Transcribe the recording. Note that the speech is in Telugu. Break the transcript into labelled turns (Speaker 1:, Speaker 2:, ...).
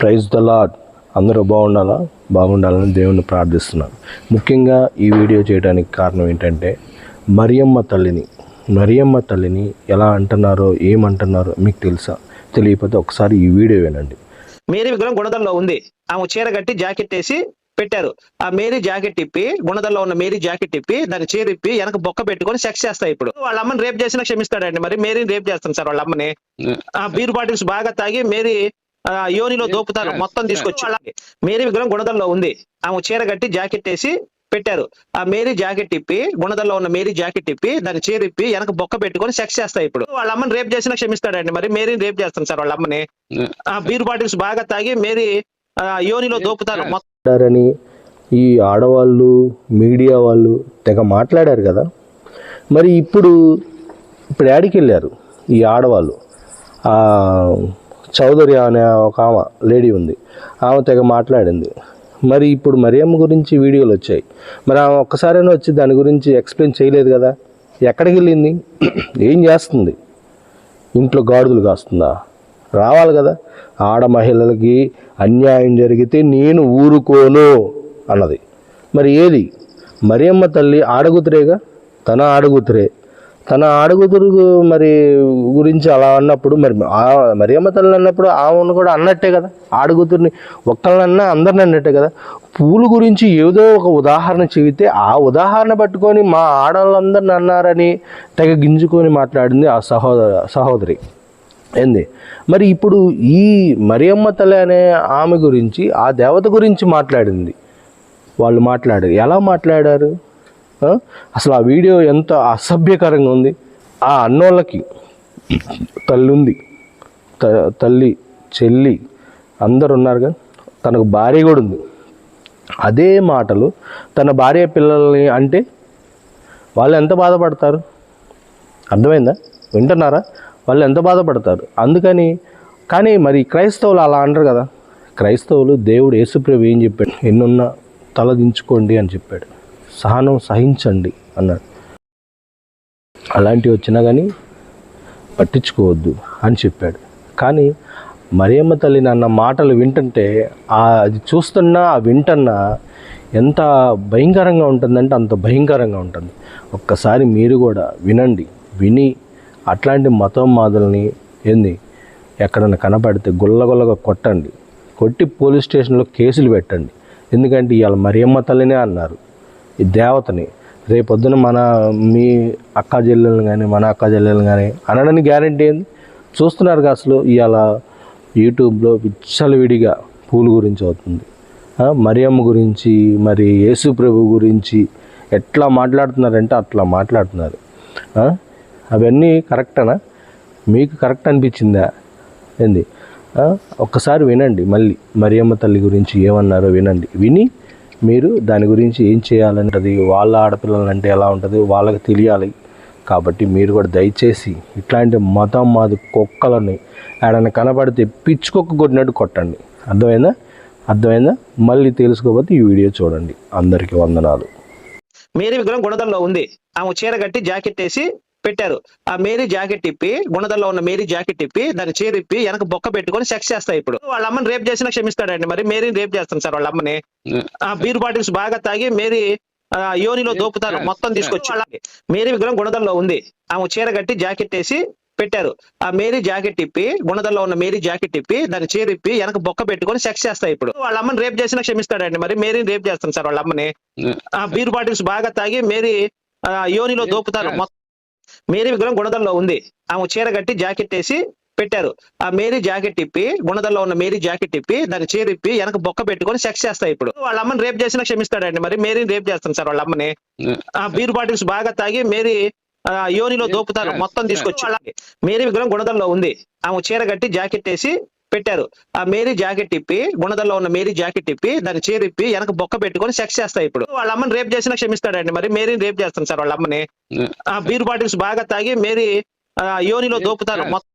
Speaker 1: ప్రైజ్ ద లాడ్ అందరూ బాగుండాలా? బాగుండాలని దేవుని ప్రార్థిస్తున్నాను. ముఖ్యంగా ఈ వీడియో చేయడానికి కారణం ఏంటంటే మరియమ్మ తల్లిని మరియమ్మ తల్లిని ఎలా అంటున్నారో ఏమంటున్నారో మీకు తెలుసా? తెలియకపోతే ఒకసారి ఈ వీడియో వినండి.
Speaker 2: మేరీ విగ్రహం గుణదల్లో ఉంది. ఆమె చీర కట్టి జాకెట్ వేసి పెట్టారు. ఆ మేరీ జాకెట్ ఇప్పి గుణదల్లో ఉన్న మేరీ జాకెట్ ఇప్పి దాని చీర ఇప్పి వెనక బొక్క పెట్టుకొని సెక్స్ చేస్తాయి ఇప్పుడు. వాళ్ళ అమ్మని రేప్ చేసినా క్షమిస్తాడండి. మరి మేరీని రేప్ చేస్తాను సార్ వాళ్ళ అమ్మని. ఆ బీర్ బాటిల్స్ బాగా తాగి మేరీ యోనిలో దోపుతారు. మొత్తం తీసుకొచ్చి. మేరీ విగ్రహం గుణదల్లో ఉంది. ఆమె చీర కట్టి జాకెట్ వేసి పెట్టారు. ఆ మేరీ జాకెట్ ఇప్పి గుణదల్లో ఉన్న మేరీ జాకెట్ ఇప్పి దాని చీర ఇప్పి వెనక బొక్క పెట్టుకొని సెక్స్ చేస్తాయి ఇప్పుడు. వాళ్ళ అమ్మని రేప్ చేసినా క్షమిస్తాడండి. మరి మేరీని రేప్ చేస్తాను సార్ వాళ్ళ అమ్మని. ఆ బీర్ బాటిల్స్ బాగా తాగి మేరీ ఆ, యోనిలో దోపుతారు. మొత్తం
Speaker 1: ఈ ఆడవాళ్ళు మీడియా వాళ్ళు తెగ మాట్లాడారు కదా. మరి ఇప్పుడు ఇప్పుడు యాడికి వెళ్ళారు ఈ ఆడవాళ్ళు. ఆ, చౌదరి అనే ఒక ఆమె లేడీ ఉంది. ఆమె తెగ మాట్లాడింది. మరి ఇప్పుడు మరియమ్మ గురించి వీడియోలు వచ్చాయి. మరి ఆమె ఒక్కసారైనా వచ్చి దాని గురించి ఎక్స్ప్లెయిన్ చేయలేదు కదా? ఎక్కడికి వెళ్ళింది? ఏం చేస్తుంది? ఇంట్లో గాడుదలు కాస్తుందా? రావాలి కదా. ఆడ మహిళలకి అన్యాయం జరిగితే నేను ఊరుకోను అన్నది. మరి ఏది? మరియమ్మ తల్లి ఆడగుతురేగా? తన ఆడగుతురే. తన ఆడగుతురు మరి గురించి అలా అన్నప్పుడు మరి ఆ- మరియమ్మ తల్లి అన్నప్పుడు ఆమెను కూడా అన్నట్టే కదా. ఆడగుతురిని ఒక్కళ్ళన్నా అందరిని అన్నట్టే కదా. పూలు గురించి ఏదో ఒక ఉదాహరణ చెబితే ఆ ఉదాహరణ పట్టుకొని మా ఆడవాళ్ళందరిని అన్నారని తెగ గింజుకొని మాట్లాడింది ఆ సహోదర సహోదరి. ఏంది? మరి ఇప్పుడు ఈ మరియమ్మ తల్లి అనే ఆమె గురించి ఆ దేవత గురించి మాట్లాడింది. వాళ్ళు మాట్లాడారు. ఎలా మాట్లాడారు? అసలు ఆ వీడియో ఎంత అసభ్యకరంగా ఉంది. ఆ అన్నోళ్ళకి తల్లి ఉంది త- తల్లి చెల్లి అందరు ఉన్నారు కానీ తనకు భార్య కూడా ఉంది. అదే మాటలు తన భార్య పిల్లల్ని అంటే వాళ్ళు ఎంత బాధపడతారు? అర్థమైందా? వింటున్నారా? వాళ్ళు ఎంత బాధపడతారు? అందుకని కానీ మరి క్రైస్తవులు అలా అంటారు కదా. క్రైస్తవులు దేవుడు యేసుప్రభు ఏం చెప్పాడు? ఎన్నున్నా తలదించుకోండి అని చెప్పాడు. సహనం సహించండి అన్నాడు. అలాంటివి వచ్చినా కానీ పట్టించుకోవద్దు అని చెప్పాడు. కానీ మరియమ్మ తల్లి నాన్న మాటలు వింటుంటే అది చూస్తున్నా ఆ వింటన్నా ఎంత భయంకరంగా ఉంటుందంటే అంత భయంకరంగా ఉంటుంది. ఒక్కసారి మీరు కూడా వినండి విని అట్లాంటి మతం మాదుల్ని ఏంది ఎక్కడన్నా కనపడితే గుల్లగుల్లగా కొట్టండి. కొట్టి పోలీస్ స్టేషన్లో కేసులు పెట్టండి. ఎందుకంటే ఇవాళ మరియమ్మ తల్లినే అన్నారు. ఈ దేవతని. రేపొద్దున మన మీ అక్క చెల్లెలను కానీ మన అక్క చెల్లెలను కానీ అనడానికి గ్యారంటీ ఏంది? చూస్తున్నారు అసలు ఇవాళ యూట్యూబ్లో విచ్చలవిడిగా పూలు గురించి అవుతుంది. మరియమ్మ గురించి మరి యేసు ప్రభు గురించి ఎట్లా మాట్లాడుతున్నారంటే అట్లా మాట్లాడుతున్నారు. అవన్నీ కరెక్టనా? మీకు కరెక్ట్ అనిపించిందా? ఏంది? ఒక్కసారి వినండి మళ్ళీ. మరియమ్మ తల్లి గురించి ఏమన్నారో వినండి. విని మీరు దాని గురించి ఏం చేయాలంటది వాళ్ళ ఆడపిల్లలంటే ఎలా ఉంటుంది వాళ్ళకి తెలియాలి. కాబట్టి మీరు కూడా దయచేసి ఇట్లాంటి మతం మాది కుక్కలని ఏడైనా కనబడితే పిచ్చుకొక్క కొట్టినట్టు కొట్టండి. అర్థమైందా? అర్థమైందా? మళ్ళీ తెలుసుకోకపోతే ఈ వీడియో చూడండి. అందరికీ వందనాలు.
Speaker 2: మేరీ విగ్రహం గుణదంలో ఉంది. ఆమె చీర కట్టి జాకెట్ వేసి పెట్టారు. ఆ మేరీ జాకెట్ ఇప్పి గుణదల్లో ఉన్న మేరీ జాకెట్ ఇప్పి దాని చీర ఇప్పి వెనక బొక్క పెట్టుకొని సెక్స్ చేస్తాయి ఇప్పుడు. వాళ్ళ అమ్మని రేప్ చేసినా క్షమిస్తాడండి మరి. మేరీని రేప్ చేస్తాను సార్ వాళ్ళ అమ్మని. ఆ బీర్ బాటిల్స్ బాగా తాగి మేరీ యోనిలో దోపుతారు. మొత్తం తీసుకొచ్చి. మేరీ. విగ్రహం గుణదల్లో ఉంది. ఆమె చీర కట్టి జాకెట్ వేసి పెట్టారు. ఆ మేరీ జాకెట్ ఇప్పి గుణదల్లో ఉన్న మేరీ జాకెట్ ఇప్పి దాని చీర ఇప్పి వెనక బొక్క పెట్టుకొని సెక్స్ చేస్తాయి ఇప్పుడు. వాళ్ళ అమ్మని రేప్ చేసినా క్షమిస్తాడండి మరి. మేరీని రేప్ చేస్తాను సార్ వాళ్ళ అమ్మని. ఆ బీర్ బాటిల్స్ బాగా తాగి మేరీ ఆ, యోనిలో దోపుతారు. మొత్తం మేరీ విగ్రహం గుణదల్లో ఉంది. ఆమె చీర కట్టి జాకెట్ వేసి పెట్టారు. ఆ మేరీ జాకెట్ ఇప్పి గుణదల్లో ఉన్న మేరీ జాకెట్ ఇప్పి దాని చీర ఇప్పి వెనక బొక్క పెట్టుకొని సెక్స్ చేస్తాయి ఇప్పుడు. వాళ్ళ అమ్మని రేప్ చేసినా క్షమిస్తాడండి మరి. మేరీని రేప్ చేస్తాను సార్ వాళ్ళ అమ్మని. ఆ బీర్ బాటిల్స్ బాగా తాగి మేరీ ఆ, యోనిలో దోపుతారు. మొత్తం తీసుకొచ్చి. మేరీ విగ్రహం గుణదల్లో ఉంది. ఆమె చీర కట్టి జాకెట్ వేసి పెట్టారు. ఆ మేరీ జాకెట్ ఇప్పి గుణదల్లో ఉన్న మేరీ జాకెట్ ఇప్పి దాని చీర ఇప్పి వెనక బొక్క పెట్టుకొని సెక్స్ చేస్తాయి ఇప్పుడు. వాళ్ళ అమ్మని రేప్ చేసినా క్షమిస్తాడండి మరి. మేరీని రేప్ చేస్తాను సార్ వాళ్ళ అమ్మని. ఆ బీర్ బాటిల్స్ బాగా తాగి మేరీ ఆ, యోనిలో దోపుతారు మొత్తం.